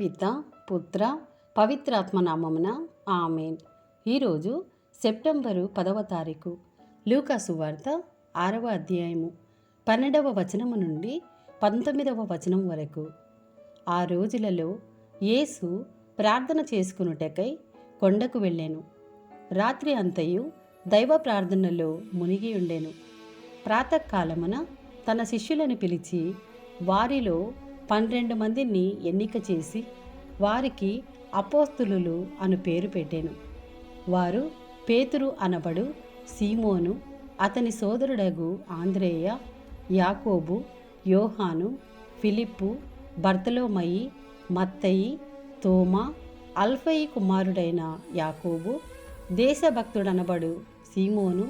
పిత పుత్ర పవిత్రాత్మ నామమున ఆమెన్. ఈరోజు సెప్టెంబరు పదవ తారీఖు లూకాసు వార్త ఆరవ అధ్యాయము పన్నెండవ వచనము నుండి పంతొమ్మిదవ వచనం వరకు. ఆ రోజులలో యేసు ప్రార్థన చేసుకునుటకై కొండకు వెళ్ళాను. రాత్రి అంతయు దైవ ప్రార్థనలో మునిగి ఉండెను. ప్రాతకాలమున తన శిష్యులను పిలిచి వారిలో పన్నెండు మందిని ఎన్నిక చేసి వారికి అపోస్తులు అను పేరు పెట్టాను. వారు పేతురు అనబడు సీమోను అతని సోదరుడగు ఆంధ్రేయ యాకోబు యోహాను ఫిలిప్పు బర్తలోమయి మత్తయి తోమా అల్ఫయి కుమారుడైన యాకోబు దేశభక్తుడనబడు సీమోను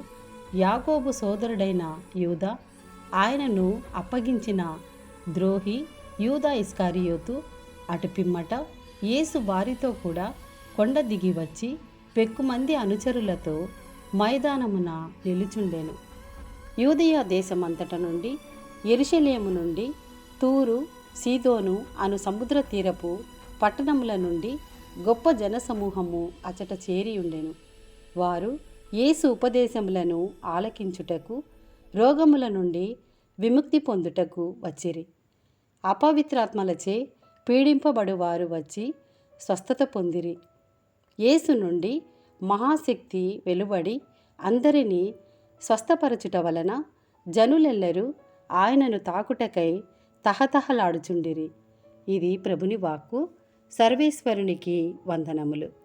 యాకోబు సోదరుడైన యూదా ఆయనను అప్పగించిన ద్రోహి యూదా ఇస్కారియోతు అటుపిమ్మట యేసు వారితో కూడా కొండ దిగి వచ్చి పెక్కుమంది అనుచరులతో మైదానమున నిలుచుండెను. యూదియా దేశమంతట నుండి ఎరుషలేము నుండి తూరు సీదోను అను సముద్ర తీరపు పట్టణముల నుండి గొప్ప జనసమూహము అచట చేరి ఉండెను వారు యేసు ఉపదేశములను ఆలకించుటకు రోగముల నుండి విముక్తి పొందుటకు వచ్చిరి. అపవిత్రాత్మలచే పీడింపబడువారు వచ్చి స్వస్థత పొందిరి. యేసు నుండి మహాశక్తి వెలువడి అందరినీ స్వస్థపరచుట వలన జనులెల్లరూ ఆయనను తాకుటకై తహతహలాడుచుండిరి. ఇది ప్రభుని వాక్కు. సర్వేశ్వరునికి వందనములు.